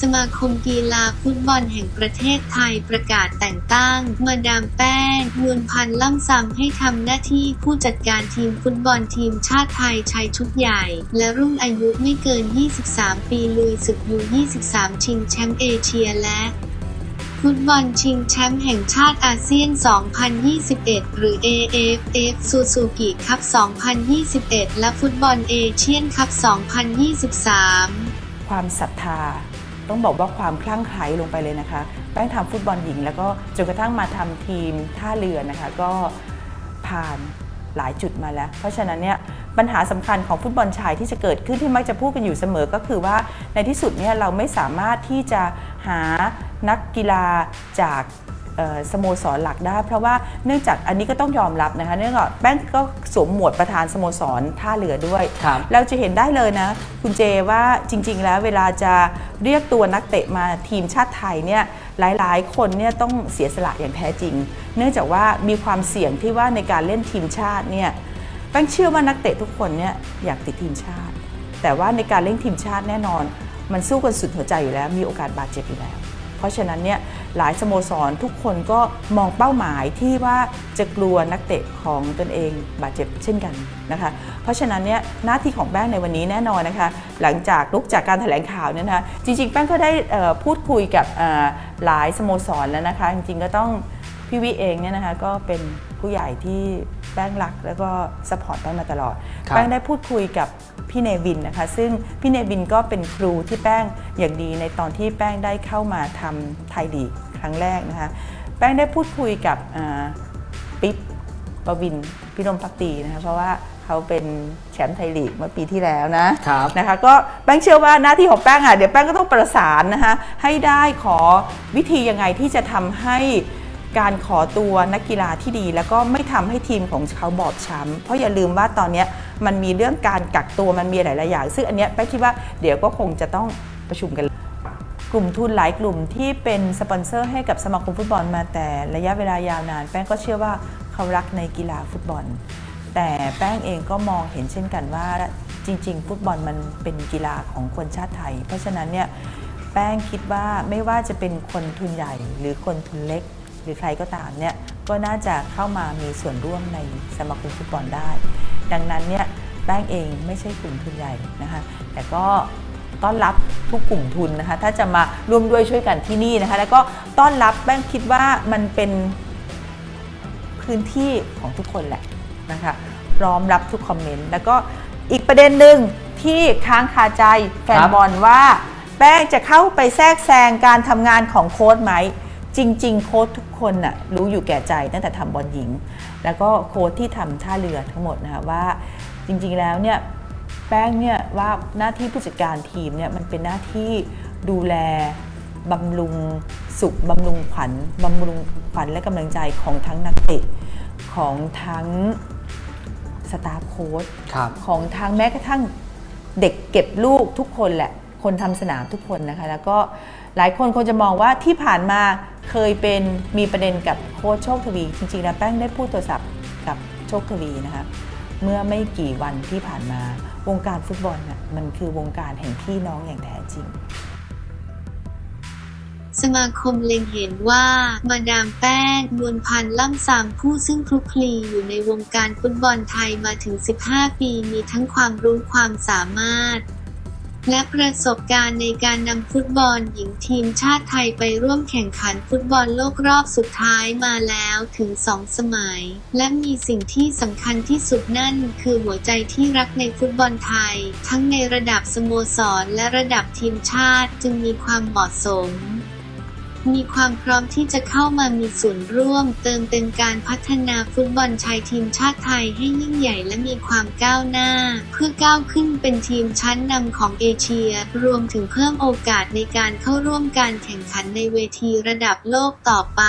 สมาคมกีฬาฟุตบอลแห่งประเทศไทยประกาศแต่งตั้ง มาดามแป้งนวลพันธ์ล่ำซำให้ทำหน้าที่ผู้จัดการทีมฟุตบอลทีมชาติไทยชายชุดใหญ่ และรุ่นอายุไม่เกิน 23 ปีลุยศึกยู23 ชิงแชมป์เอเชียและฟุตบอลชิงแชมป์แห่งชาติอาเซียน 2021 หรือ AFF ซูซูกิคัพ2021 และฟุตบอลเอเชียนคัพ 2023 ความศรัทธา ต้องบอกว่าความคลั่งไคล้ลงไปเลยนะคะแป้งทำฟุตบอลหญิง แล้วก็จนกระทั่งมาทำทีมท่าเรือนะคะ ก็ผ่านหลายจุดมาแล้ว เพราะฉะนั้นเนี่ยปัญหาสำคัญของฟุตบอลชายที่จะเกิดขึ้นที่มักจะพูดกันอยู่เสมอก็คือว่าในที่สุดเนี่ยเราไม่สามารถที่จะหานักกีฬาจาก สโมสรหลักได้ เพราะว่าเนื่องจากอันนี้ก็ต้องยอมรับนะคะเนื่องจากแป้งก็สวมหมวดประธานสโมสรท่าเรือด้วยครับเราจะเห็นได้เลยนะ คุณเจว่าจริง ๆ แล้วเวลาจะเรียกตัวนักเตะมาทีมชาติไทยเนี่ยหลายๆ คนเนี่ยต้องเสียสละอย่างแท้จริง เนื่องจากว่ามีความเสี่ยงที่ว่าในการเล่นทีมชาติเนี่ยแป้งเชื่อว่านักเตะทุกคนเนี่ยอยากติดทีมชาติ แต่ว่าในการเล่นทีมชาติแน่นอน มันสู้กันสุดหัวใจอยู่แล้ว มีโอกาสบาดเจ็บอยู่แล้ว เพราะฉะนั้นเนี่ยหลายสโมสรทุกคนก็มองเป้าหมายที่ว่าจะกลัวนักเตะของตนเองบาดเจ็บเช่นกันนะคะเพราะฉะนั้นเนี่ยหน้าที่ของแป้งในวันนี้แน่นอนนะคะหลังจากลุกจากการแถลงข่าวเนี่ยนะคะจริงๆ แป้งก็ได้พูดคุยกับหลายสโมสรแล้วนะคะจริงๆก็ต้องพี่วิเองเนี่ยนะคะก็เป็นผู้ใหญ่ที่ แป้งรักแล้วก็สปอร์ตแป้งมาตลอด ครับ แป้งได้พูดคุยกับพี่เนวินนะคะ ซึ่งพี่เนวินก็เป็นครูที่แป้งอย่างดีในตอนที่แป้งได้เข้ามาทำไทยลีกครั้งแรกนะคะ แป้งได้พูดคุยกับอ่าปิ๊บปวินพิรมพักตีนะคะ เพราะว่าเขาเป็นแชมป์ไทยลีกเมื่อปีที่แล้วนะ ครับ นะคะก็แป้งเชื่อว่าหน้าที่ของแป้งอะเดี๋ยวแป้งก็ต้องประสานนะคะให้ได้ขอวิธียังไงที่จะทำให้ การขอตัวนักกีฬาที่ดี แล้วก็ไม่ทำให้ทีมของเขาบอบช้ำเพราะอย่าลืมว่าตอนนี้มันมีเรื่องการกักตัวมันมีหลายๆอย่าง ซึ่งอันเนี้ยแป้งคิดว่าเดี๋ยวก็คงจะต้องประชุมกัน กลุ่มทุนหลายกลุ่มที่เป็นสปอนเซอร์ให้กับสมาคมฟุตบอลมาแต่ระยะเวลายาวนาน แป้งก็เชื่อว่าเขารักในกีฬาฟุตบอล แต่แป้งเองก็มองเห็นเช่นกันว่าจริง ๆ ฟุตบอลมันเป็นกีฬาของคนชาติไทย เพราะฉะนั้นเนี่ยแป้งคิดว่าไม่ว่าจะเป็นคนทุนใหญ่หรือคนทุนเล็ก หรือใครก็ตามเนี่ยก็น่าจะเข้ามามีส่วนร่วมในสมาคมฟุตบอลได้ ดังนั้นเนี่ยแป้งเองไม่ใช่กลุ่มทุนใหญ่นะคะแต่ก็ต้อนรับทุกกลุ่มทุนนะคะถ้าจะมาร่วมด้วยช่วยกันที่นี่นะคะแล้วก็ต้อนรับแป้งคิดว่ามันเป็นพื้นที่ของทุกคนแหละนะคะพร้อมรับทุกคอมเมนต์แล้วก็อีกประเด็นหนึ่งที่ค้างคาใจแฟนบอลว่าแป้งจะเข้าไปแทรกแซงการทำงานของโค้ชไหม จริง ๆ โค้ชทุกคนน่ะรู้อยู่แก่ใจตั้งแต่ทำบอลหญิง แล้วก็โค้ชที่ทำท่าเรือทั้งหมดนะคะว่าจริง ๆ แล้วเนี่ยแป้งเนี่ยว่าหน้าที่ผู้จัดการทีมเนี่ยมันเป็นหน้าที่ดูแลบำรุงสุขบำรุงขวัญบำรุงขวัญและกำลังใจของทั้งนักเตะของทั้งสตาฟโค้ชครับของทางแม้กระทั่งเด็กเก็บลูกทุกคนแหละ คนทำสนามทุกคนนะคะ แล้วก็หลายคนคงจะมองว่าที่ผ่านมาเคยเป็นมีประเด็นกับโค้ชโชคทวี จริงๆแล้วแป้งได้พูดโทรศัพท์กับโชคทวีนะคะเมื่อไม่กี่วันที่ผ่านมาวงการฟุตบอลน่ะมันคือวงการแห่งพี่น้องอย่างแท้จริง สมาคมเล็งเห็นว่า มาดามแป้งนวลพันธ์ล่ำซำผู้ซึ่งคลุกคลีอยู่ในวงการฟุตบอลไทยมาถึง 15 ปีมีทั้งความรู้ความสามารถ และประสบการณ์ในการนำฟุตบอลหญิงทีมชาติไทยไปร่วมแข่งขันฟุตบอลโลกรอบสุดท้ายมาแล้วถึงสองสมัย และมีสิ่งที่สำคัญที่สุดนั่นคือหัวใจที่รักในฟุตบอลไทย ทั้งในระดับสโมสรและระดับทีมชาติจึงมีความเหมาะสม มีความพร้อมที่จะเข้ามามีส่วนร่วม เติมเต็มการพัฒนาฟุตบอลชายทีมชาติไทยให้ยิ่งใหญ่และมีความก้าวหน้า เพื่อก้าวขึ้นเป็นทีมชั้นนำของเอเชีย รวมถึงเพิ่มโอกาสในการเข้าร่วมการแข่งขันในเวทีระดับโลกต่อไป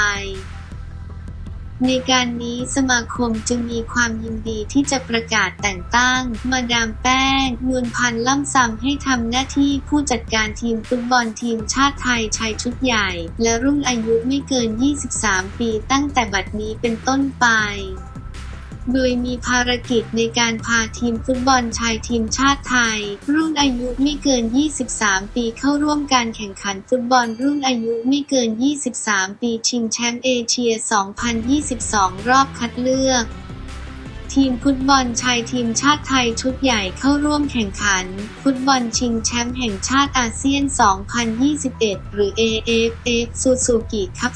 ในการนี้สมาคมจึงมีความยินดีที่จะประกาศแต่งตั้ง มาดามแป้งนวลพันธ์ล่ำซำให้ทำหน้าที่ผู้จัดการทีมฟุตบอลทีมชาติไทยชายชุดใหญ่ และรุ่นอายุไม่เกิน 23 ปีตั้งแต่บัดนี้เป็นต้นไป โดยมีภารกิจในการพาทีมฟุตบอลชายทีมชาติไทย รุ่นอายุไม่เกิน 23 ปีเข้าร่วมการแข่งขันฟุตบอลรุ่นอายุไม่เกิน 23 ปีชิงแชมป์เอเชีย 2022 รอบคัดเลือก ทีมฟุตบอลชายทีมชาติไทยชุดใหญ่เข้าร่วมแข่งขัน ฟุตบอลชิงแชมป์แห่งชาติอาเซียน 2021 หรือ AFF Suzuki Cup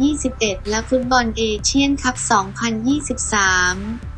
2021 และฟุตบอลเอเชียนคัพ 2023